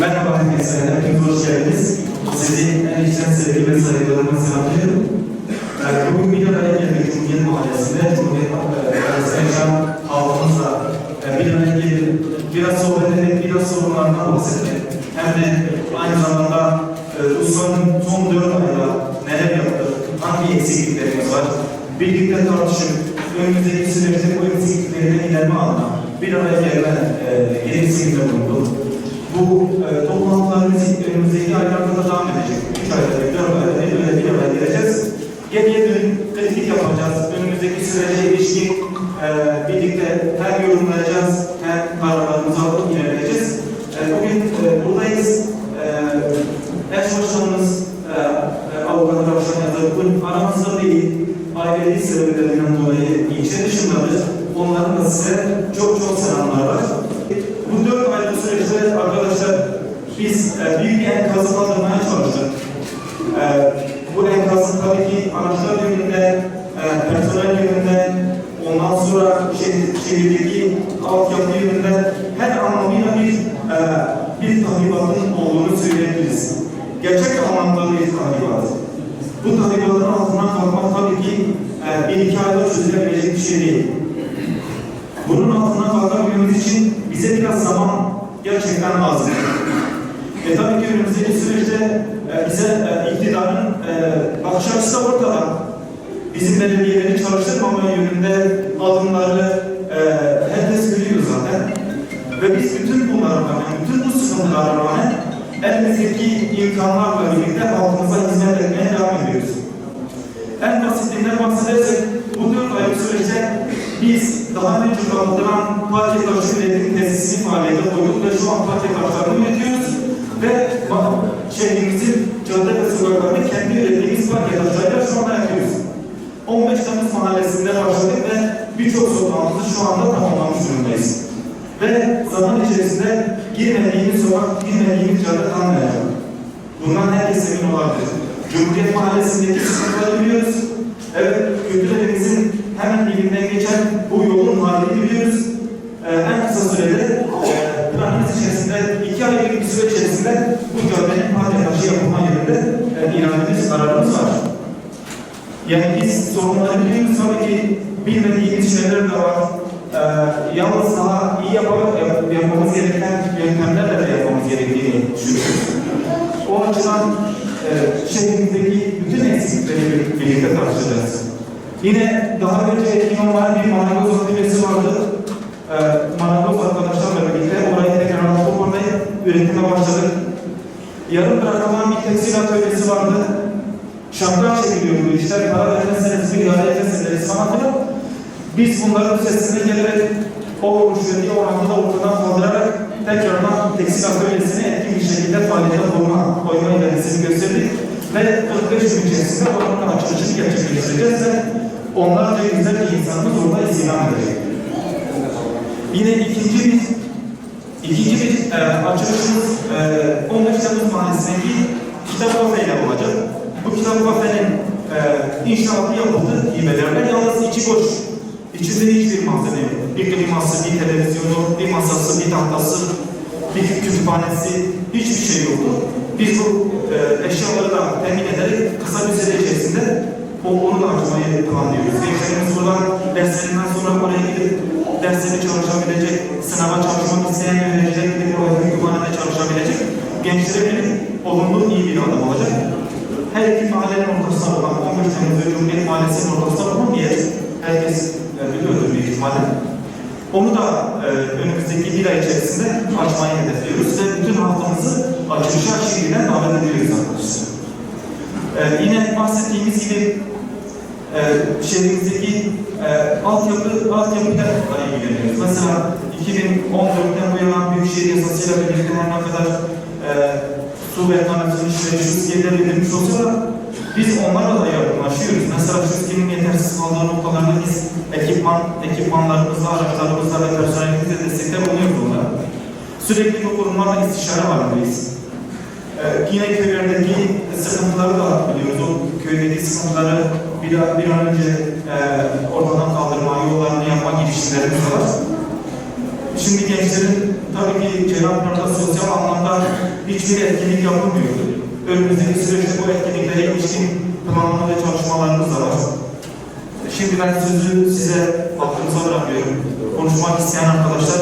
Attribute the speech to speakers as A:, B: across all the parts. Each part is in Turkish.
A: Merhaba herkese, hepiniz hoş geldiniz. Sizi en içten sevgi ve saygılarımla selamlıyorum. Ee, Bugün bir araya geldik Cumhuriyet Mahallesi'nde, Cumhuriyet Mahallesi'nde yaşayan halkımızla e, bir araya gelip biraz sohbet edip, biraz bahsedip hem de aynı zamanda e, Rusların son dört ayda neler yaptı, hangi eksikliklerimiz var, birlikte tartışıp önümüzdeki süreçte bu eksikliklerine ilerleme adına bir araya gelme e, gereksinimde bulunduk. Bu e, toplantılarımız önümüzdeki aylarda da devam edecek. Üç ayda dört ayda bir böyle bir araya geleceğiz. Geriye dönük kritik yapacağız. Önümüzdeki sürece ilişkin e, birlikte hem yorumlayacağız hem kararlarımızı alıp ilerleyeceğiz. E, bugün e, buradayız. E, başkanımız e, e, Avukat Yazarık'ın aramızda değil, ailevi sebeplerinden dolayı ilçe dışındadır. Onların da size çok çok selamlar var. Bu dört aylık süreçte arkadaşlar biz e, büyük enkazı kaldırmaya çalıştık. E, bu enkazın tabii ki araçlar yönünde, e, personel yönünde, ondan sonra şehir, şehirdeki altyapı yönünde her anlamıyla bir e, bir tahribatın olduğunu söyleyebiliriz. Gerçek anlamda bir tahribat. Bu tahribatın altından kalkmak tabii ki e, bir iki ayda değil. Bunun altına kalkabilmemiz için bize biraz zaman gerçekten lazım. E tabii ki önümüzdeki süreçte e, bize e, iktidarın e, bakış açısı da ortada. Bizim belediyeleri çalıştırmama yönünde adımları e, herkes biliyor zaten. Ve biz bütün bunlara rağmen, bütün bu sıkıntılara rağmen elimizdeki imkanlarla birlikte halkımıza hizmet etmeye devam ediyoruz. En basitinden bahsedersek bu dört aylık süreçte biz daha önce kaldıran taşı üretim tesisini faaliyete koyduk ve şu an parke taşlarını üretiyoruz ve şehrimizin cadde ve sokaklarını kendi ürettiğimiz parke taşlarıyla şu anda yapıyoruz. 15 Temmuz mahallesinde başladık ve birçok sokağımızı şu anda tamamlamış durumdayız. Ve zaman içerisinde girmediğimiz sokak, girmediğimiz cadde kalmayacak. Bundan herkes emin olabilir. Cumhuriyet Mahallesi'ndeki sıkıntıları biliyoruz. Evet, kültürlerimizin hemen dibinden geçen bu yolun halini biliyoruz. Ee, en kısa sürede e, planımız içerisinde iki aylık bir süre içerisinde bu caddenin paylaşması yapılma yönünde e, irademiz, kararımız var. Yani biz sorunları biliyoruz tabii ki bilmediğimiz şeyler de var. Ee, yalnız daha iyi yapalım, yap, yapmamız gereken yöntemlerle de yapmamız gerektiğini düşünüyoruz. O açıdan e, şehrimizdeki bütün eksiklikleri bir- birlikte tartışacağız. Yine daha önce İmam bir marangoz atölyesi vardı. E, marangoz arkadaşlarla birlikte orayı tekrar toparlayıp üretime başladık. Yarım bırakılan bir tekstil atölyesi vardı. Şapka çekiliyor bu işler. Para vermezseniz bir ihale etmezseniz falan filan. Biz bunların üstesine gelerek o rüşveti oranında ortadan kaldırarak tekrardan tekstil atölyesini etkin bir şekilde faaliyete koyma, koyma iradesini gösterdik. Ve 45 gün içerisinde oranın açılışını gerçekleştireceğiz ve onlarca yüzlerce insanımız orada istihdam edecek. Yine ikinci bir İkinci bir e, açılışımız e, 15 Temmuz Mahallesi'ndeki kitap kafeyle olacak. Bu kitap kafenin e, inşaatı yapıldı hibelerle. Yalnız içi boş. İçinde hiçbir malzeme yok. Bir kliması, bir televizyonu, bir masası, bir tahtası, bir kütüphanesi, hiçbir şey yoktu. Biz bu e, eşyaları da temin ederek kısa bir süre içerisinde o, onu da açmayı planlıyoruz. Gençlerimiz buradan derslerinden sonra oraya gidip dersleri çalışabilecek, sınava çalışmak isteyen öğrenciler gidip oraya kütüphanede çalışabilecek gençlerin olumlu iyi bir adım olacak. Her iki mahallenin ortasında olan 15 Temmuz ve Cumhuriyet Mahallesi'nin ortasında olan bir yer. Herkes e, biliyordur büyük ihtimalle. Onu da e, önümüzdeki bir ay içerisinde açmayı hedefliyoruz ve bütün haftamızı açılışa şimdiden davet ediyoruz arkadaşlar. E, yine bahsettiğimiz gibi e, şehrimizdeki e, altyapı, altyapıyla ilgileniyoruz. Mesela 2014'ten bu yana Büyükşehir Yasası'yla birlikte her ne kadar e, su ve kanalizasyon işleri şu iskeleler verilmiş olsa da biz onlarla da yardımlaşıyoruz. Mesela iskelenin yetersiz kaldığı noktalarda biz ekipman, ekipmanlarımızla, araçlarımızla ve personelimizle destekler oluyoruz onlara. Sürekli bu kurumlarla istişare halindeyiz. Ee, yine köylerdeki sıkıntıları da biliyoruz. O köydeki sıkıntıları bir, bir an önce e, ortadan kaldırma, yollarını yapma girişimlerimiz var. Şimdi gençlerin tabii ki Ceylanpınar'da sosyal anlamda hiçbir etkinlik yapılmıyor. Önümüzdeki süreçte bu etkinliklere ilişkin planlama ve çalışmalarımız da var. Şimdi ben sözü size aklınıza bırakıyorum. Konuşmak isteyen arkadaşlar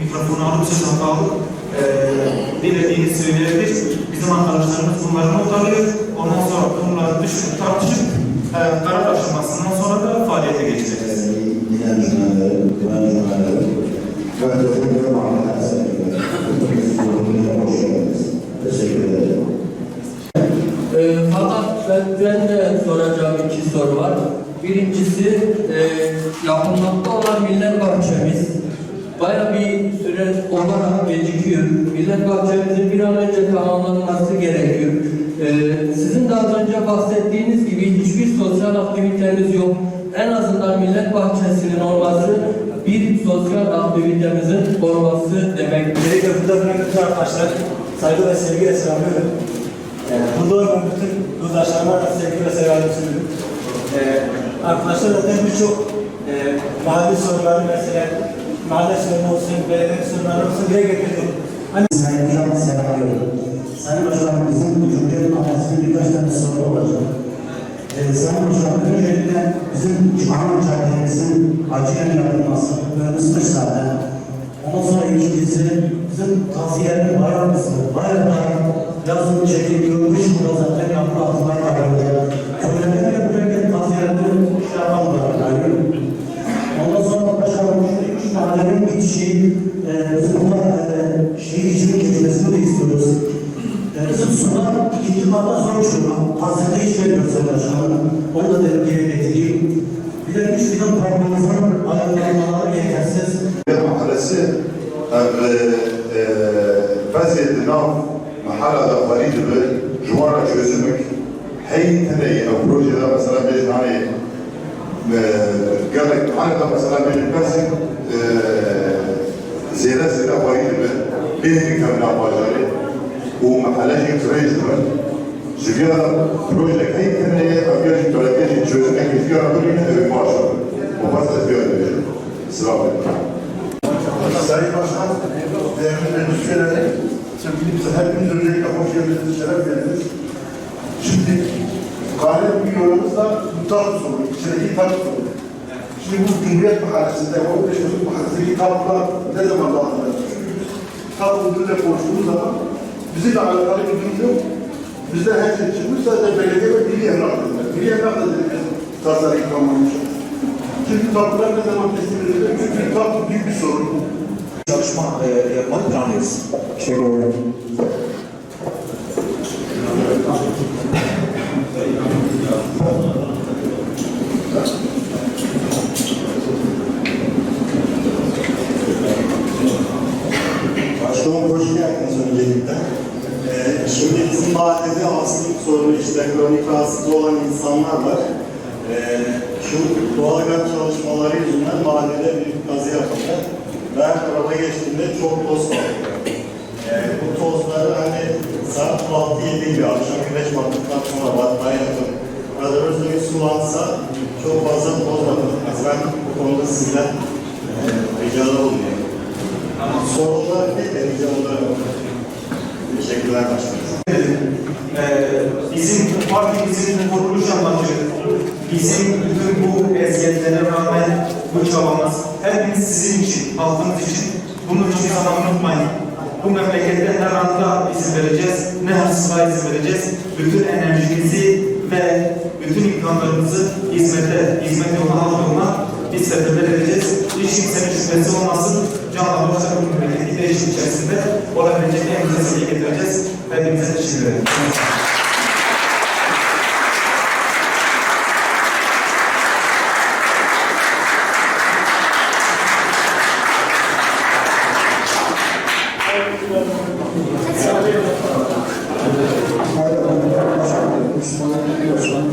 A: mikrofonu alıp söz hakkı alıp eee dilediğini söyleyebilir. Bizim arkadaşlarımız bunları not alıyor. Ondan sonra bunları düşünüp tartışıp eee karar aşamasından sonra da faaliyete geçeceğiz.
B: Giden cümleleri, güven cümleleri, Gönderdiğim bir mağazada hoş geldiniz. Teşekkür ederim.
C: Ee, fakat ben, ben de soracağım iki soru var. Birincisi e, yapılmakta olan millet bahçemiz baya bir süre olarak gecikiyor. Millet bahçemizin bir an önce tamamlanması gerekiyor. Ee, sizin de az önce bahsettiğiniz gibi hiçbir sosyal aktivitemiz yok. En azından millet bahçesinin olması bir sosyal aktivitemizin olması demektir.
D: Öncelikle burada bütün arkadaşlar saygı ve sevgiyle selamlıyorum. Ee, burada olan bütün yurttaşlarıma sevgi ve selamlarımı Ee, arkadaşlar zaten birçok e, mahalle sorunları mesela mahalle sorunu olsun, belediye sorunları olsun dile getirdi. Hani
B: Hocam selamlıyorum. Sayın Hocam bizim bu Cumhuriyet Mahallesi'nin birkaç tane soru olacak. Ee, Sayın Hocam öncelikle bizim Cihan Caddemizin acilen yapılması önümüzde zaten. Ondan sonra ikincisi bizim tavsiyelerin bayağı kısmı, bayağı da yazın çekiliyor, kış burada zaten yapı sizin korkunuzun ayaklanmaları yetersiz.
E: Mahallesi Fazil Dinav mahallada Farid ve Cumara çözümük heyetine o projede mesela biz hani gerek hani da mesela benim Fazil زيادة زيادة قريبة بين كم نعباجاري ومحلاش يتريج من živjela prođe aktivnije, a bježi to bježi čovjek neki fjera godine, ne bi mašao. Opasne fjera bježi. Sravne.
F: Sayın Başkan, değerli meclis üyeleri, sevgili hepiniz öncelikle hoş geldiniz, şeref verdiniz. Şimdi galip bir yolumuz da mutlak sorunu, içindeki tat sorunu. Şimdi bu Cumhuriyet Mahallesi'nde, 15 Temmuz Mahallesi'ndeki tablolar ne zaman dağılacak? Tablo müdürle konuştuğumuz zaman bizimle alakalı bir durum yok. Bizden her şey çıkmış, sadece belediye ve milli emlak dediler. Milli emlak da dedik, tasarruf tamamlamış. Şimdi tapular ne zaman teslim edilecek? Çünkü tapu büyük bir sorun.
G: çalışma e, yapmayı planlıyoruz.
B: Teşekkür ederim.
H: Başkanım hoş geldiniz öncelikle. Ee, şimdi bizim mahallede hastalık sorunu işte kronik rahatsız olan insanlar var. Ee, şu doğalgaz çalışmaları yüzünden mahallede bir kazı yapıldı. Ben araba geçtiğimde çok toz kaldı. Ee, bu tozları hani saat 6-7 gibi akşam güneş battıktan sonra batmaya yakın. Aranızda bir su varsa çok fazla toz batırmaz. Ben bu konuda sizden e, ricada bulunuyorum. Sorular ne derece olarak? Teşekkürler başkanım.
A: Bizim partimizin kuruluş amacı, bizim bütün bu eziyetlere rağmen bu çabamız, hepimiz sizin için, halkımız için. Bunu hiçbir zaman unutmayın. Bu memlekette her anda izin vereceğiz, ne hırsızlığa izin vereceğiz. Bütün enerjimizi ve bütün imkanlarımızı hizmete, hizmet yoluna, halk biz seferber edeceğiz. Hiç kimsenin şüphesi olmasın. Canlı başka bir memleketi değişim içerisinde olabilecek en güzel getireceğiz. Hepinize teşekkür ederim. Hayır, ben başkanım. Müslümanlar biliyorsun.